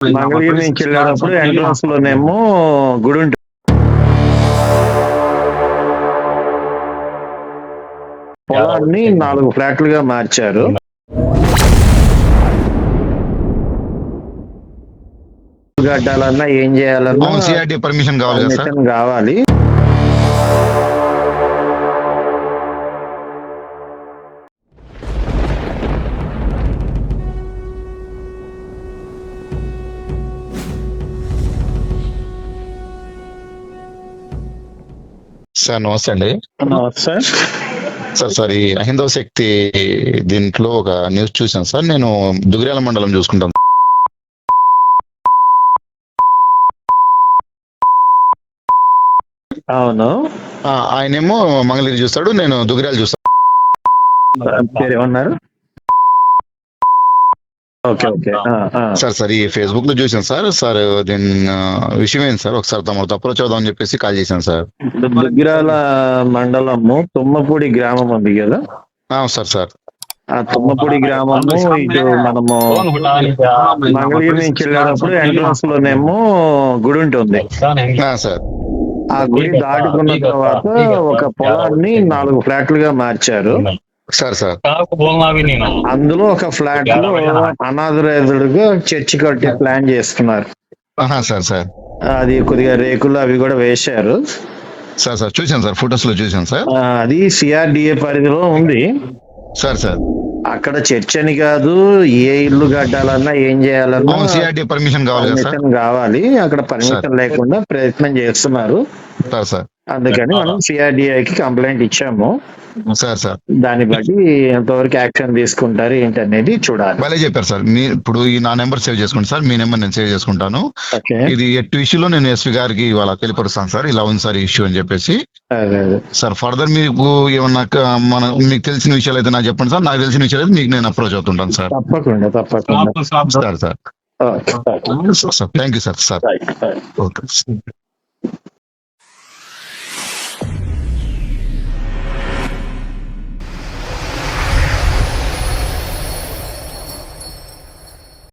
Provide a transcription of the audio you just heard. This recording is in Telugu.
మంగళగిరి నుంచి వెళ్ళేటప్పుడు ఎంట్రన్స్ లోనేమో గుడి ఉంటుంది పొలాన్ని నాలుగు ఫ్లాట్లుగా మార్చారు. గడ్డాలన్నా ఏం చేయాలన్నా పర్మిషన్ కావాలి. సార్ నమస్తే అండి. సార్. సార్ సార్ ఈ అహిందవ శక్తి దీంట్లో ఒక న్యూస్ చూశాను సార్. నేను దుగిరాల మండలం చూసుకుంటాను. అవును. ఆయనేమో మంగళగిరి చూస్తాడు నేను దుగిరాలు చూస్తాను. ఏమన్నారు ఓకే ఓకే. సార్ సార్ ఈ ఫేస్బుక్లో చూశాను సార్ సార్ దీని విషయం ఏంటి సార్? ఒకసారి తమరు అప్రోచ్ అవుదాం అని చెప్పేసి కాల్ చేశాను సార్. దుగ్గిరాల మండలము తుమ్మపూడి గ్రామం ఉంది కదా? Sir sir. ఆ తుమ్మపూడి గ్రామము ఇటు మనము మంగళగిరి నుంచి వెళ్ళేటప్పుడు ఎంట్రన్స్ లోనేమో గుడి ఉంటుంది. ఆ, సార్. ఆ గుడి దాటుకున్న తర్వాత ఒక పొలాన్ని నాలుగు ఫ్లాట్లుగా మార్చారు. Sir sir. కాకు బోల్నావి నేను. అందులో ఒక ఫ్లాట్లో అనాథరైతుడుగా చర్చి కట్టి ప్లాన్ చేసుకున్నారు సార్ సార్. అది కొద్దిగా రేకులు అవి కూడా వేశారు. సార్ సార్ చూశాను సార్. ఫొటోస్లో చూశాను సార్. అది సిఆర్డిఏ పరిధిలో ఉంది. Sir sir. అక్కడ చర్చ్ అని కాదు ఏ ఇల్లు కట్టాలన్నా ఏం చేయాలన్నా సిఆర్టీ పర్మిషన్ కావాలి కదా సార్. పర్మిషన్ కావాలి. అక్కడ పర్మిషన్ లేకుండా ప్రయత్నం చేస్తున్నారు. Sir sir. అందుకని మనం సిఆర్డిఐకి కంప్లైంట్ ఇచ్చాము. Sir sir. దాన్ని బట్టి ఎంతవరకు యాక్షన్ తీసుకుంటారు ఏంటనేది చూడాలి. భలే చెప్పారు సార్. మీ ఇప్పుడు ఈ నా నెంబర్ సేవ్ చేసుకోండి సార్. మీ నెంబర్ నేను సేవ్ చేసుకుంటాను. ఓకే. ఇది ఎట్టి ఇష్యూలో నేను ఎస్పీ గారికి ఇవాళ తెలియపరుస్తాను సార్. ఇలా ఉంది సార్ ఇష్యూ అని చెప్పేసి. సార్ ఫర్దర్ మీకు ఏమన్నా మన మీకు తెలిసిన విషయాలు అయితే నాకు చెప్పండి సార్. నాకు తెలిసిన విషయాలు అయితే మీకు నేను అప్రోచ్ అవుతుంటాను సార్. తప్పకుండా తప్పకుండా. Sir sir sir. Okay sir. Thank you sir sir. Okay